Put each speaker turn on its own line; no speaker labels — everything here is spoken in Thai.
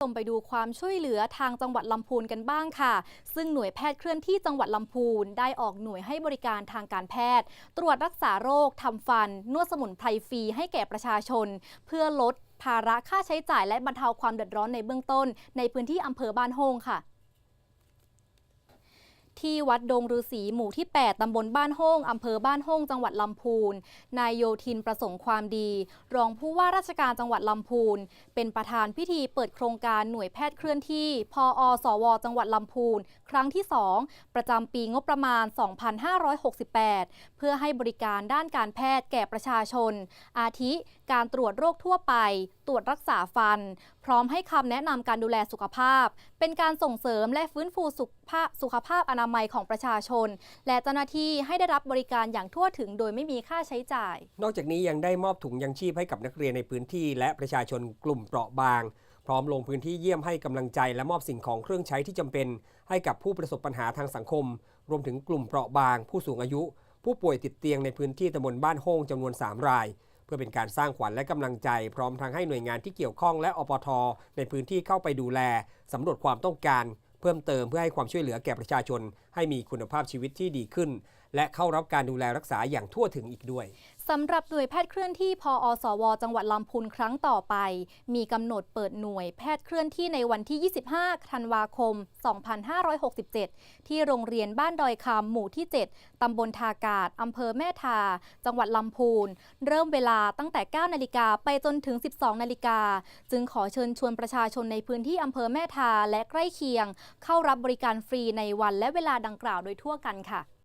ชมไปดูความช่วยเหลือทางจังหวัดลำพูนกันบ้างค่ะ ซึ่งหน่วยแพทย์เคลื่อนที่จังหวัดลำพูนได้ออกหน่วยให้บริการทางการแพทย์ ตรวจรักษาโรคทำฟัน นวดสมุนไพรฟรีให้แก่ประชาชน เพื่อลดภาระค่าใช้จ่ายและบรรเทาความเดือดร้อนในเบื้องต้น ในพื้นที่อำเภอบ้านโฮงค่ะ ที่วัดดงฤาษีหมู่ที่ 8 ตำบลบ้านโฮ่งอำเภอบ้านโฮ่งจังหวัดลำพูน นายโยทินประสงค์ความดี รองผู้ว่าราชการจังหวัดลำพูน เป็นประธานพิธีเปิดโครงการหน่วยแพทย์เคลื่อนที่พอสว จังหวัดลำพูน ครั้งที่ 2 ประจำปีงบประมาณ 2568 เพื่อให้บริการด้านการแพทย์แก่ประชาชน อาทิ การตรวจโรคทั่วไป ตรวจรักษาฟัน พร้อมให้คำแนะนำการดูแลสุขภาพ เป็นการส่งเสริมและฟื้นฟูสุขภาพสุขภาพอนามัยของประชาชน และเจ้าหน้าที่ให้ได้รับบริการอย่างทั่วถึงโดยไม่มีค่าใช้จ่าย
นอกจากนี้ยังได้มอบถุงยังชีพให้กับนักเรียนในพื้นที่ และประชาชนกลุ่มเปราะบาง พร้อมลงพื้นที่เยี่ยมให้กำลังใจและมอบสิ่งของเครื่องใช้ที่จำเป็น ให้กับผู้ประสบปัญหาทางสังคม รวมถึงกลุ่มเปราะบาง ผู้สูงอายุ ผู้ป่วยติดเตียงในพื้นที่ตำบลบ้านโฮงจำนวน 3 รายเพื่อเป็นการสร้างขวัญและกำลังใจ พร้อมทั้งให้หน่วยงานที่เกี่ยวข้องและอปทในพื้นที่เข้าไปดูแลสำรวจความต้องการ เพิ่มเติมเพื่อให้ความช่วยเหลือแก่ประชาชน ให้มีคุณภาพชีวิตที่ดีขึ้น และเข้ารับการดูแลรักษาอย่างทั่วถึงอีกด้วย
สำหรับหน่วยแพทย์เคลื่อนที่พอสว จังหวัดลำพูนครั้งต่อไป มีกำหนดเปิดหน่วยแพทย์เคลื่อนที่ในวันที่ 25 ธันวาคม 2567 ที่โรงเรียนบ้านดอยคำหมู่ที่ 7 ตำบลทากาศอำเภอแม่ทา จังหวัดลำพูน เริ่มเวลาตั้งแต่ 9 นาฬิกาไปจนถึง 12 นาฬิกา จึงขอเชิญชวนประชาชนในพื้นที่อำเภอแม่ทาและใกล้เคียง เข้ารับบริการฟรีในวันและเวลาดังกล่าวโดยทั่วกันค่ะ